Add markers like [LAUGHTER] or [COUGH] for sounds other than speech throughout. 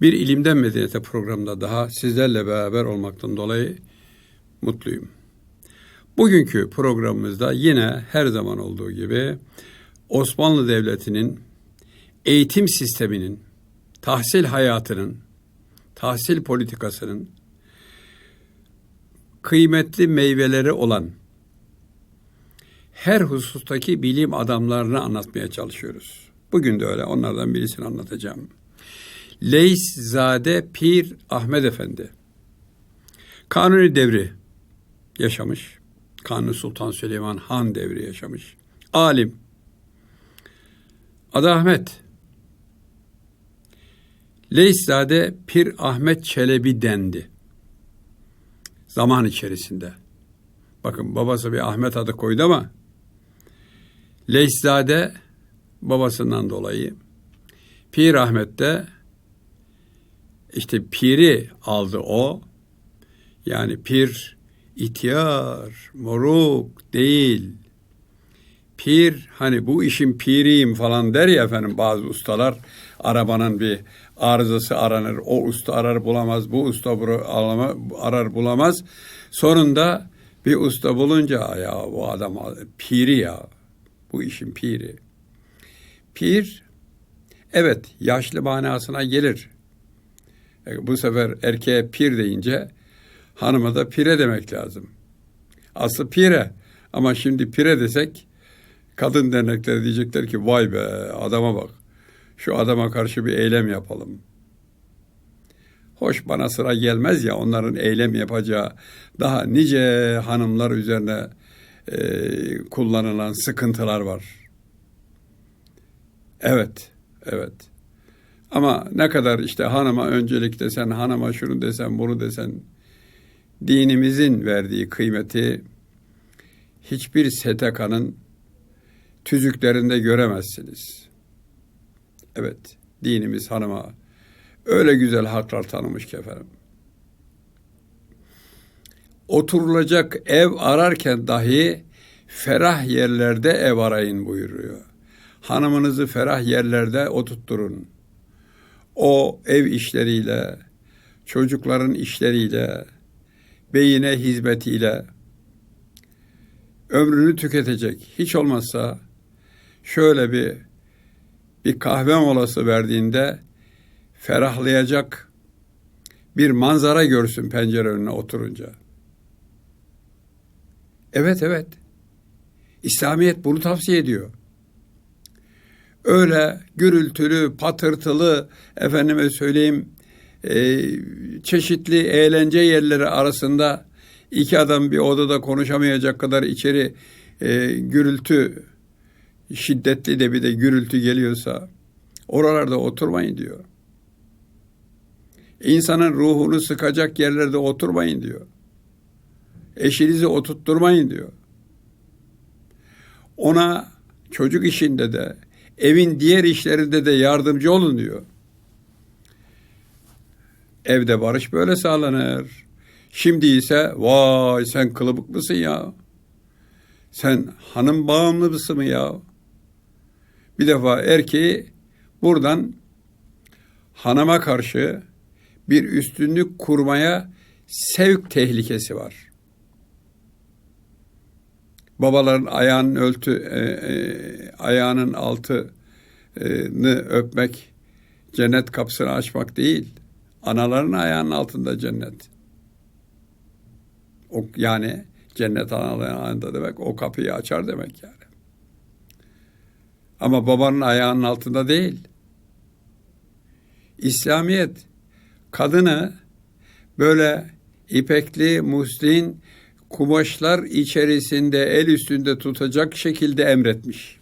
Bir ilimden medeniyete programında daha sizlerle beraber olmaktan dolayı mutluyum. Bugünkü programımızda yine her zaman olduğu gibi Osmanlı Devleti'nin eğitim sisteminin, tahsil hayatının, tahsil politikasının kıymetli meyveleri olan her husustaki bilim adamlarını anlatmaya çalışıyoruz. Bugün de öyle onlardan birisini anlatacağım. Leyszade Pir Ahmet Efendi. Kanuni devri yaşamış. Kanuni Sultan Süleyman Han devri yaşamış. Alim. Adı Ahmet. Leyszade Pir Ahmet Çelebi dendi. Zaman içerisinde. Bakın babası bir Ahmet adı koydu ama Leyszade babasından dolayı Pir Ahmet de işte piri aldı o. Yani pir ihtiyar, moruk değil. Pir hani bu işin piriyim falan der ya efendim bazı ustalar arabanın bir arızası aranır. O usta arar bulamaz, bu usta arar bulamaz. Sonunda bir usta bulunca ya bu adam piri ya. Bu işin piri. Pir, evet yaşlı manasına gelir. E, bu sefer erkeğe pir deyince hanıma da pire demek lazım. Aslı pire ama şimdi pire desek kadın dernekleri diyecekler ki vay be adama bak. Şu adama karşı bir eylem yapalım. Hoş bana sıra gelmez ya onların eylem yapacağı daha nice hanımlar üzerine e, kullanılan sıkıntılar var. Evet, evet. Ama ne kadar işte hanıma öncelik desen, hanıma şunu desen, bunu desen, dinimizin verdiği kıymeti hiçbir STK'nın tüzüklerinde göremezsiniz. Evet, dinimiz hanıma öyle güzel haklar tanımış ki efendim. Oturulacak ev ararken dahi ferah yerlerde ev arayın buyuruyor. Hanımınızı ferah yerlerde oturtturun. O ev işleriyle, çocukların işleriyle, beyine hizmetiyle ömrünü tüketecek. Hiç olmazsa şöyle bir bir kahve molası verdiğinde ferahlayacak bir manzara görsün pencere önüne oturunca. Evet evet. İslamiyet bunu tavsiye ediyor. Öyle gürültülü, patırtılı, efendime söyleyeyim, e, çeşitli eğlence yerleri arasında iki adam bir odada konuşamayacak kadar içeri e, gürültü, şiddetli de bir de gürültü geliyorsa oralarda oturmayın diyor. İnsanın ruhunu sıkacak yerlerde oturmayın diyor. Eşinizi oturtturmayın diyor. Ona çocuk işinde de evin diğer işlerinde de yardımcı olun diyor. Evde barış böyle sağlanır. Şimdi ise vay sen kılıbık mısın ya? Sen hanım bağımlı mısın mı ya? Bir defa erkeği buradan hanıma karşı bir üstünlük kurmaya sevk tehlikesi var. Babaların ayağının öltü, e, e, ayağının altını öpmek, cennet kapısını açmak değil. Anaların ayağının altında cennet. O, yani cennet anaların ayağında demek o kapıyı açar demek yani. Ama babanın ayağının altında değil. İslamiyet kadını böyle ipekli, muslin kumaşlar içerisinde el üstünde tutacak şekilde emretmiş.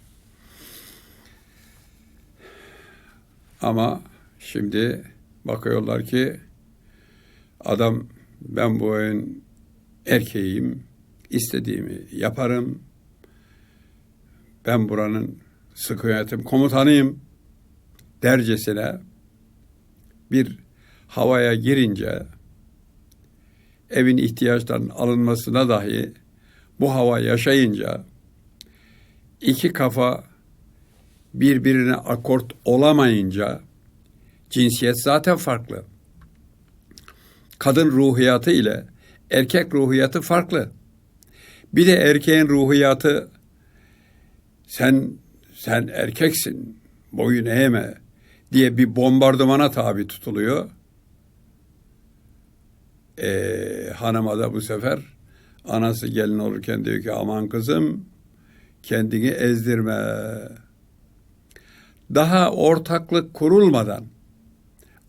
Ama Şimdi bakıyorlar ki adam ben bu oyun erkeğim, istediğimi yaparım. Ben buranın sıkı yönetim komutanıyım dercesine bir havaya girince evin ihtiyaçlarının alınmasına dahi bu hava yaşayınca iki kafa birbirine akort olamayınca cinsiyet zaten farklı. Kadın ruhiyatı ile erkek ruhiyatı farklı. Bir de erkeğin ruhiyatı sen sen erkeksin boyun eğme diye bir bombardımana tabi tutuluyor. Ee, hanıma da bu sefer anası gelin olurken diyor ki aman kızım kendini ezdirme. Daha ortaklık kurulmadan,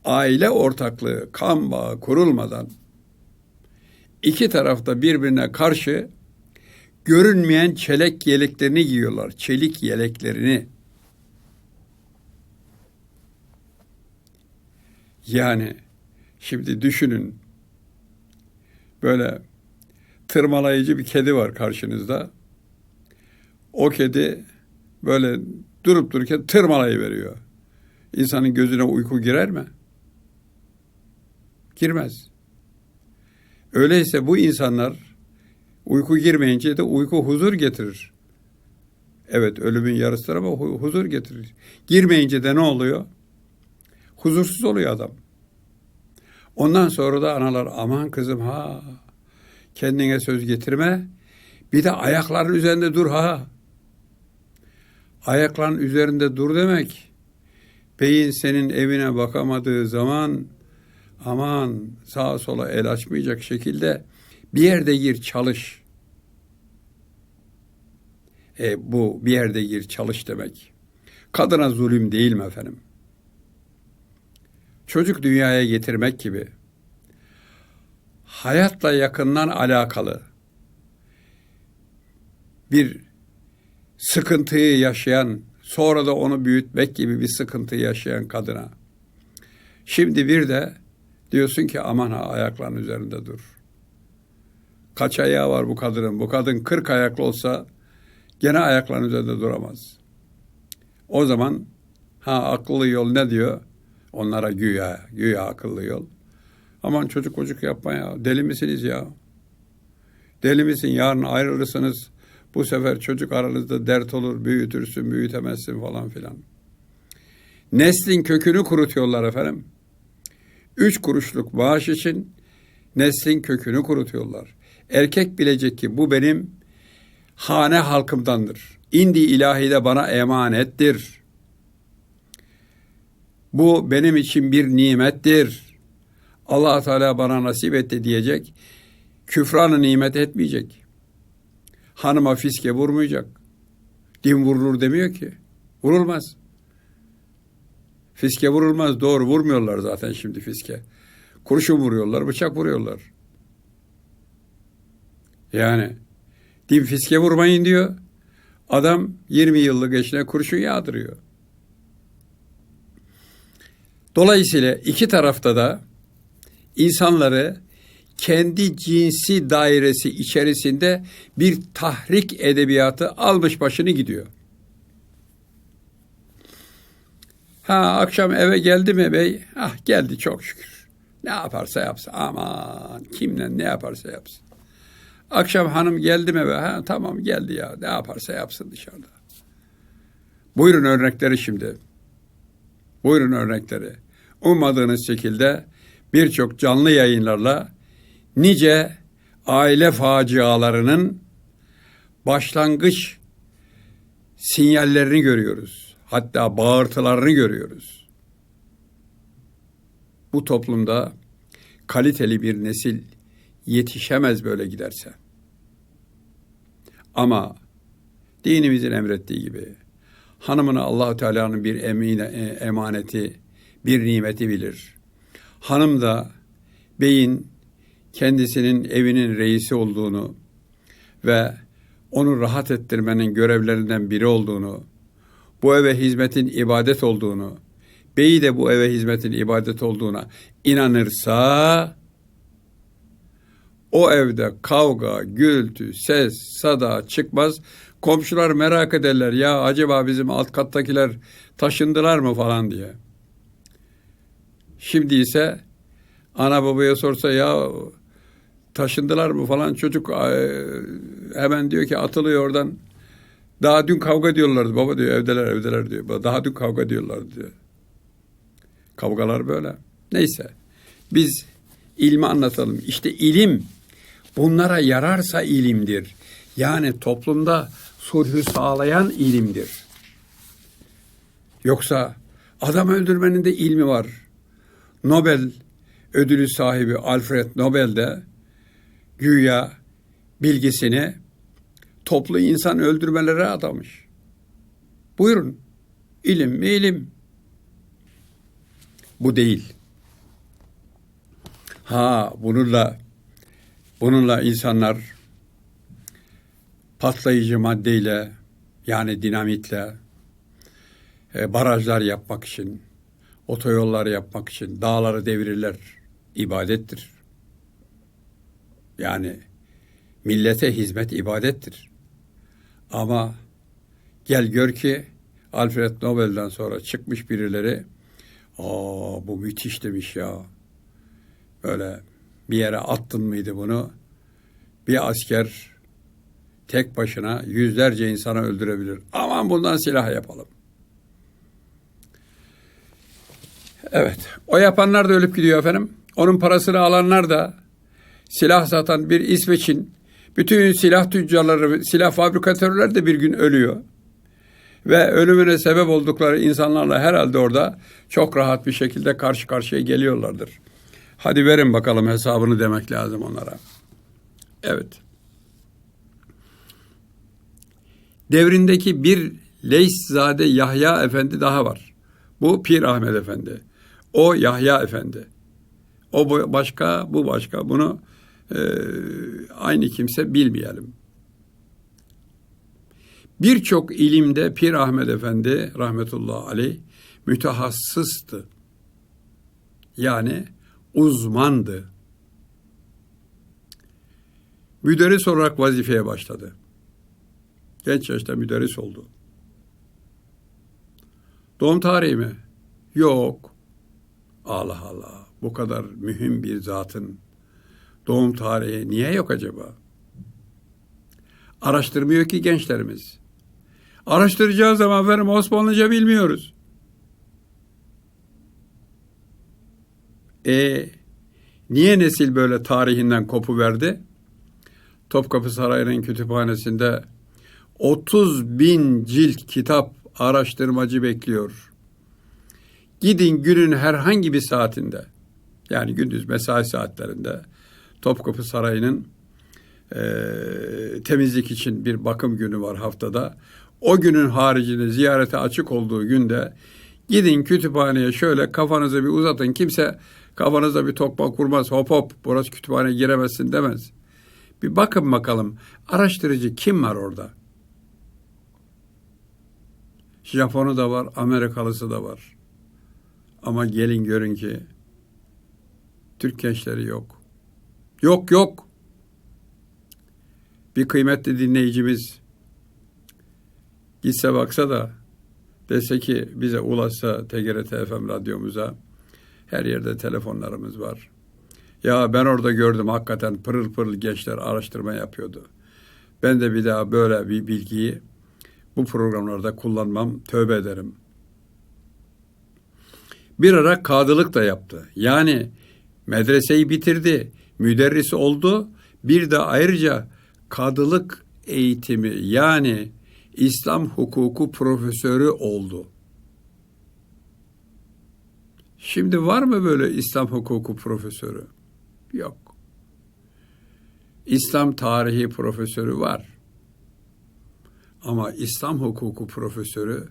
aile ortaklığı, kan bağı kurulmadan iki tarafta birbirine karşı görünmeyen çelik yeleklerini giyiyorlar. Çelik yeleklerini. Yani şimdi düşünün böyle tırmalayıcı bir kedi var karşınızda. O kedi böyle durup dururken tırmalayıveriyor. İnsanın gözüne uyku girer mi? Girmez. Öyleyse bu insanlar uyku girmeyince de uyku huzur getirir. Evet ölümün yarısıdır ama hu- huzur getirir. Girmeyince de ne oluyor? Huzursuz oluyor adam. Ondan sonra da analar aman kızım ha kendine söz getirme. Bir de ayakların üzerinde dur ha. Ayakların üzerinde dur demek. Beyin senin evine bakamadığı zaman aman sağa sola el açmayacak şekilde bir yerde gir çalış. E, bu bir yerde gir çalış demek. Kadına zulüm değil mi efendim? Çocuk dünyaya getirmek gibi hayatla yakından alakalı bir sıkıntıyı yaşayan, sonra da onu büyütmek gibi bir sıkıntı yaşayan kadına. Şimdi bir de diyorsun ki aman ha ayakların üzerinde dur. Kaç ayağı var bu kadının? Bu kadın 40 ayaklı olsa gene ayakların üzerinde duramaz. O zaman ha akıllı yol ne diyor? Onlara güya, güya akıllı yol. Aman çocuk çocuk yapma ya. Deli misiniz ya? Deli misin? Yarın ayrılırsınız. Bu sefer çocuk aranızda dert olur. Büyütürsün, büyütemezsin falan filan. Neslin kökünü kurutuyorlar efendim. Üç kuruşluk maaş için neslin kökünü kurutuyorlar. Erkek bilecek ki bu benim hane halkımdandır. İndi ilahi de bana emanettir. Bu benim için bir nimettir. allah Teala bana nasip etti diyecek. Küfranı nimet etmeyecek. Hanıma fiske vurmayacak. Din vurulur demiyor ki. Vurulmaz. Fiske vurulmaz. Doğru vurmuyorlar zaten şimdi fiske. Kurşun vuruyorlar, bıçak vuruyorlar. Yani din fiske vurmayın diyor. Adam 20 yıllık eşine kurşun yağdırıyor. Dolayısıyla iki tarafta da insanları kendi cinsi dairesi içerisinde bir tahrik edebiyatı almış başını gidiyor. Ha akşam eve geldi mi bey? Ah geldi çok şükür. Ne yaparsa yapsın. Aman kimle ne yaparsa yapsın. Akşam hanım geldi mi eve? Ha tamam geldi ya. Ne yaparsa yapsın dışarıda. Buyurun örnekleri şimdi. Buyurun örnekleri. Ummadığınız şekilde birçok canlı yayınlarla nice aile facialarının başlangıç sinyallerini görüyoruz. Hatta bağırtılarını görüyoruz. Bu toplumda kaliteli bir nesil yetişemez böyle giderse. Ama dinimizin emrettiği gibi hanımını Allahu Teala'nın bir emine, e, emaneti, bir nimeti bilir. Hanım da beyin kendisinin evinin reisi olduğunu ve onu rahat ettirmenin görevlerinden biri olduğunu, bu eve hizmetin ibadet olduğunu beyi de bu eve hizmetin ibadet olduğuna inanırsa o evde kavga, gürültü, ses, sada çıkmaz. Komşular merak ederler ya acaba bizim alt kattakiler taşındılar mı falan diye. Şimdi ise ana babaya sorsa ya taşındılar mı falan çocuk e, hemen diyor ki atılıyor oradan. Daha dün kavga diyorlardı baba diyor evdeler evdeler diyor. Daha dün kavga diyorlardı diyor. Kavgalar böyle. Neyse biz ilmi anlatalım. İşte ilim bunlara yararsa ilimdir. Yani toplumda sulhü sağlayan ilimdir. Yoksa adam öldürmenin de ilmi var. Nobel ödülü sahibi Alfred Nobel de güya bilgisini toplu insan öldürmelere adamış. Buyurun. İlim mi ilim? Bu değil. Ha bununla bununla insanlar patlayıcı maddeyle yani dinamitle e, barajlar yapmak için, otoyollar yapmak için dağları devirirler. ibadettir. Yani millete hizmet ibadettir. Ama gel gör ki Alfred Nobel'den sonra çıkmış birileri aa bu müthiş demiş ya. Böyle bir yere attın mıydı bunu? Bir asker tek başına yüzlerce insanı öldürebilir. Aman bundan silah yapalım. Evet. O yapanlar da ölüp gidiyor efendim. Onun parasını alanlar da silah satan bir İsveç'in bütün silah tüccarları, silah fabrikatörler de bir gün ölüyor. Ve ölümüne sebep oldukları insanlarla herhalde orada çok rahat bir şekilde karşı karşıya geliyorlardır. Hadi verin bakalım hesabını demek lazım onlara. Evet. Devrindeki bir Leyszade Yahya Efendi daha var. Bu Pir Ahmet Efendi. O Yahya Efendi. O başka, bu başka. Bunu e, aynı kimse bilmeyelim. Birçok ilimde Pir Ahmet Efendi rahmetullahi aleyh mütehassıstı. Yani uzmandı. Müderris olarak vazifeye başladı. Genç yaşta müderris oldu. Doğum tarihi mi? Yok. Allah Allah. Bu kadar mühim bir zatın doğum tarihi niye yok acaba? Araştırmıyor ki gençlerimiz. Araştıracağı zaman efendim Osmanlıca bilmiyoruz. E niye nesil böyle tarihinden kopu verdi? Topkapı Sarayı'nın kütüphanesinde 30 bin cilt kitap araştırmacı bekliyor. Gidin günün herhangi bir saatinde, yani gündüz mesai saatlerinde Topkapı Sarayı'nın e, temizlik için bir bakım günü var haftada. O günün haricinde ziyarete açık olduğu günde gidin kütüphaneye şöyle kafanızı bir uzatın. Kimse kafanıza bir tokma kurmaz. Hop hop burası kütüphaneye giremezsin demez. Bir bakın bakalım araştırıcı kim var orada? Japonu da var, Amerikalısı da var. Ama gelin görün ki Türk gençleri yok. Yok yok. Bir kıymetli dinleyicimiz gitse baksa da dese ki bize ulaşsa TGRT FM radyomuza her yerde telefonlarımız var. Ya ben orada gördüm hakikaten pırıl pırıl gençler araştırma yapıyordu. Ben de bir daha böyle bir bilgiyi bu programlarda kullanmam, tövbe ederim. Bir ara kadılık da yaptı. Yani medreseyi bitirdi, müderris oldu. Bir de ayrıca kadılık eğitimi yani İslam hukuku profesörü oldu. Şimdi var mı böyle İslam hukuku profesörü? Yok. İslam tarihi profesörü var. Ama İslam hukuku profesörü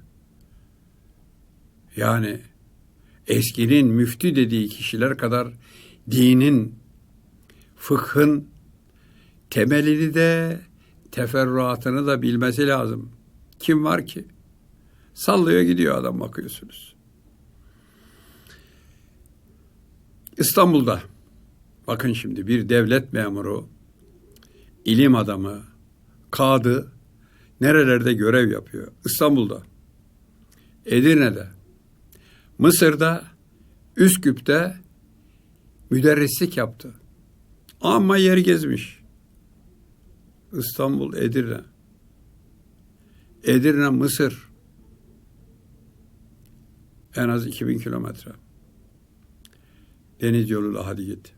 yani eskinin müftü dediği kişiler kadar dinin, fıkhın temelini de teferruatını da bilmesi lazım. Kim var ki? Sallıyor gidiyor adam bakıyorsunuz. İstanbul'da bakın şimdi bir devlet memuru, ilim adamı, kadı nerelerde görev yapıyor? İstanbul'da, Edirne'de, Mısır'da, Üsküp'te müderrislik yaptı. Ama yer gezmiş. İstanbul, Edirne. Edirne, Mısır. En az 2000 kilometre. Deniz yoluyla hadi git.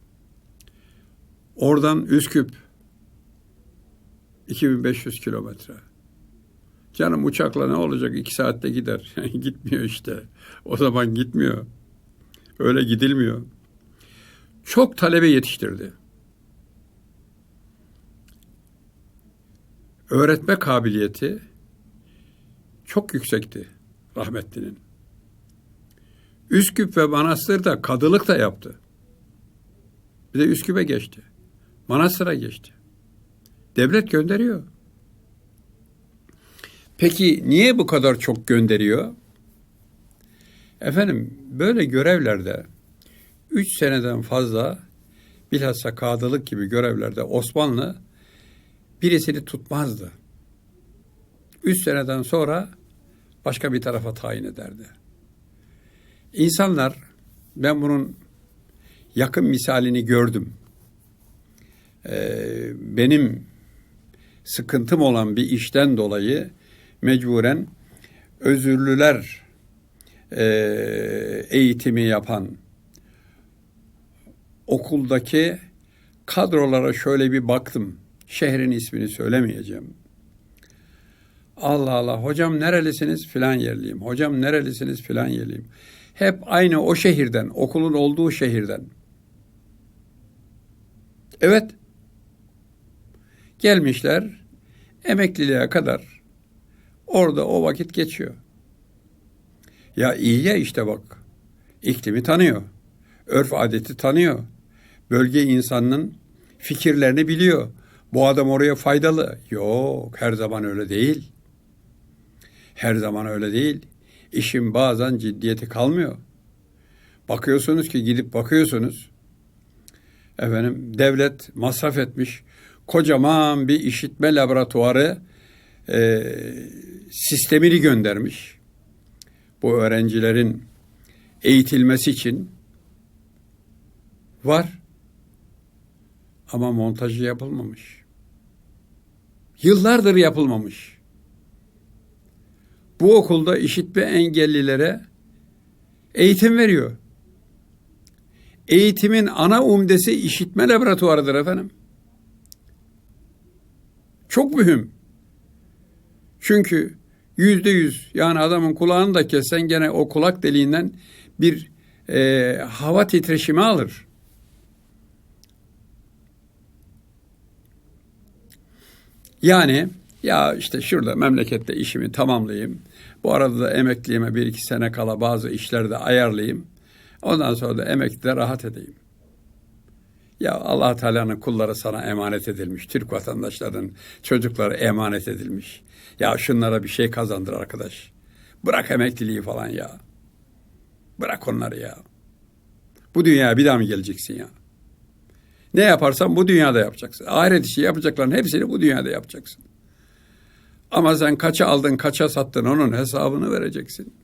Oradan Üsküp 2500 kilometre. Canım uçakla ne olacak? iki saatte gider. [LAUGHS] Gitmiyor işte. O zaman gitmiyor. Öyle gidilmiyor. Çok talebe yetiştirdi. Öğretme kabiliyeti çok yüksekti rahmetlinin. Üsküp ve Manastır'da kadılık da yaptı. Bir de Üsküp'e geçti. Manastır'a geçti. Devlet gönderiyor. Peki niye bu kadar çok gönderiyor? Efendim böyle görevlerde üç seneden fazla bilhassa kadılık gibi görevlerde Osmanlı birisini tutmazdı. Üç seneden sonra başka bir tarafa tayin ederdi. İnsanlar, ben bunun yakın misalini gördüm. Ee, benim sıkıntım olan bir işten dolayı mecburen özürlüler e, eğitimi yapan okuldaki kadrolara şöyle bir baktım. Şehrin ismini söylemeyeceğim. Allah Allah hocam nerelisiniz filan yerliyim. Hocam nerelisiniz filan yerliyim. Hep aynı o şehirden, okulun olduğu şehirden. Evet. Gelmişler emekliliğe kadar orada o vakit geçiyor. Ya iyi ya işte bak. İklimi tanıyor. Örf adeti tanıyor. Bölge insanının fikirlerini biliyor. Bu adam oraya faydalı. Yok, her zaman öyle değil. Her zaman öyle değil. İşin bazen ciddiyeti kalmıyor. Bakıyorsunuz ki gidip bakıyorsunuz. Efendim devlet masraf etmiş. Kocaman bir işitme laboratuvarı e, sistemini göndermiş. Bu öğrencilerin eğitilmesi için var. Ama montajı yapılmamış. Yıllardır yapılmamış. Bu okulda işitme engellilere eğitim veriyor. Eğitimin ana umdesi işitme laboratuvarıdır efendim. Çok mühim. Çünkü yüzde yüz yani adamın kulağını da kessen gene o kulak deliğinden bir e, hava titreşimi alır. Yani ya işte şurada memlekette işimi tamamlayayım. Bu arada da emekliliğime bir iki sene kala bazı işleri de ayarlayayım. Ondan sonra da emeklide rahat edeyim. Ya allah Teala'nın kulları sana emanet edilmiş. Türk vatandaşların çocukları emanet edilmiş. Ya şunlara bir şey kazandır arkadaş. Bırak emekliliği falan ya. Bırak onları ya. Bu dünyaya bir daha mı geleceksin ya? Ne yaparsan bu dünyada yapacaksın. Ahiret işi yapacakların hepsini bu dünyada yapacaksın. Ama sen kaça aldın, kaça sattın onun hesabını vereceksin.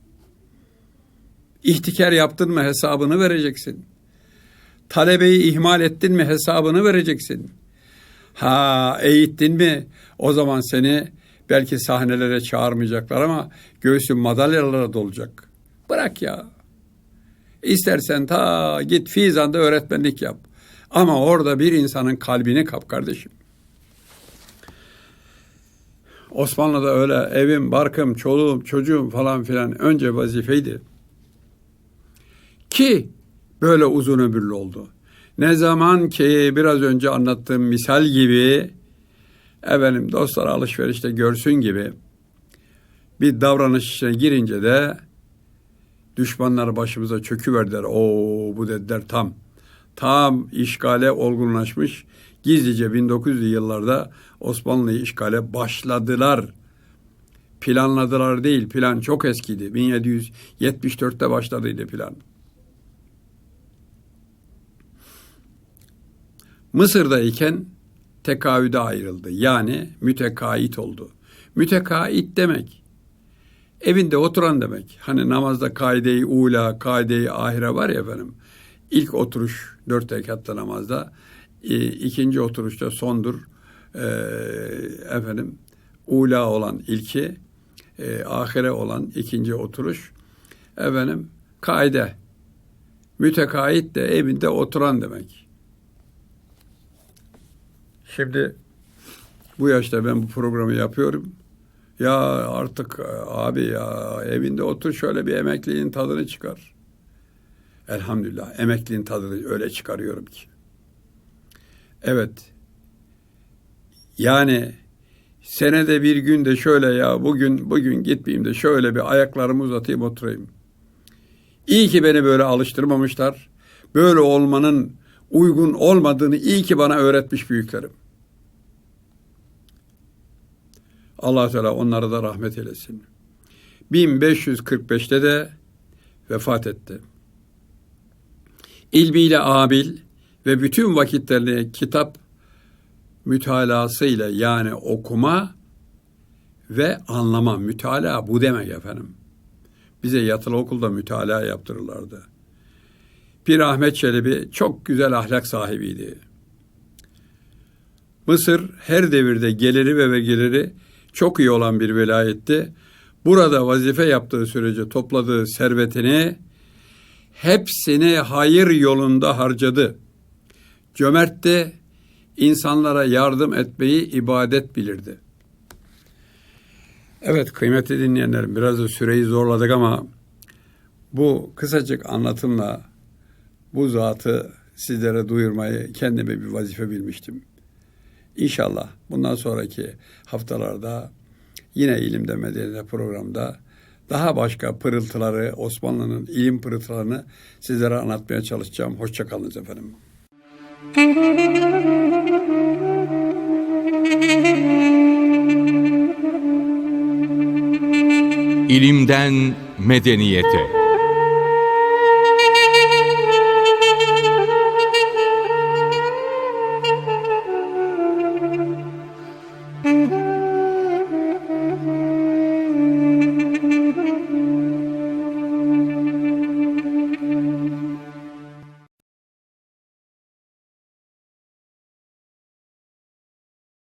İhtikar yaptın mı hesabını vereceksin. Talebeyi ihmal ettin mi hesabını vereceksin. Ha eğittin mi o zaman seni belki sahnelere çağırmayacaklar ama göğsün madalyalara dolacak. Bırak ya. İstersen ta git Fizan'da öğretmenlik yap. Ama orada bir insanın kalbini kap kardeşim. Osmanlı'da öyle evim, barkım, çoluğum, çocuğum falan filan önce vazifeydi. Ki böyle uzun ömürlü oldu. Ne zaman ki biraz önce anlattığım misal gibi efendim dostlar alışverişte görsün gibi bir davranış içine girince de düşmanlar başımıza çöküverdiler. O bu dediler tam. Tam işgale olgunlaşmış. Gizlice 1900'lü yıllarda Osmanlı'yı işgale başladılar. Planladılar değil. Plan çok eskiydi. 1774'te başladıydı plan. Mısır'dayken tekavüde ayrıldı. Yani mütekait oldu. Mütekait demek evinde oturan demek. Hani namazda kaide-i ula, kaide-i ahire var ya efendim. İlk oturuş dört rekatta namazda, e, ikinci oturuşta sondur. E, efendim ula olan ilki, e, ahire olan ikinci oturuş. Efendim kaide, mütekait de evinde oturan demek. Şimdi bu yaşta ben bu programı yapıyorum. Ya artık e, abi ya evinde otur şöyle bir emekliliğin tadını çıkar. Elhamdülillah emekliliğin tadını öyle çıkarıyorum ki. Evet. Yani senede bir gün de şöyle ya bugün bugün gitmeyeyim de şöyle bir ayaklarımı uzatayım oturayım. İyi ki beni böyle alıştırmamışlar. Böyle olmanın uygun olmadığını iyi ki bana öğretmiş büyüklerim. Allah Teala onlara da rahmet eylesin. 1545'te de vefat etti. İlmiyle abil ve bütün vakitlerini kitap mütalasıyla yani okuma ve anlama. Mütalaa bu demek efendim. Bize yatılı okulda mütalaa yaptırırlardı. Pir Ahmet Çelebi çok güzel ahlak sahibiydi. Mısır her devirde geliri ve vergileri çok iyi olan bir velayetti. Burada vazife yaptığı sürece topladığı servetini hepsini hayır yolunda harcadı. Cömertti, insanlara yardım etmeyi ibadet bilirdi. Evet kıymetli dinleyenlerim biraz da süreyi zorladık ama bu kısacık anlatımla bu zatı sizlere duyurmayı kendime bir vazife bilmiştim. İnşallah bundan sonraki haftalarda yine ilimde medeniyete programda daha başka pırıltıları, Osmanlı'nın ilim pırıltılarını sizlere anlatmaya çalışacağım. Hoşçakalınız efendim. İlimden medeniyete.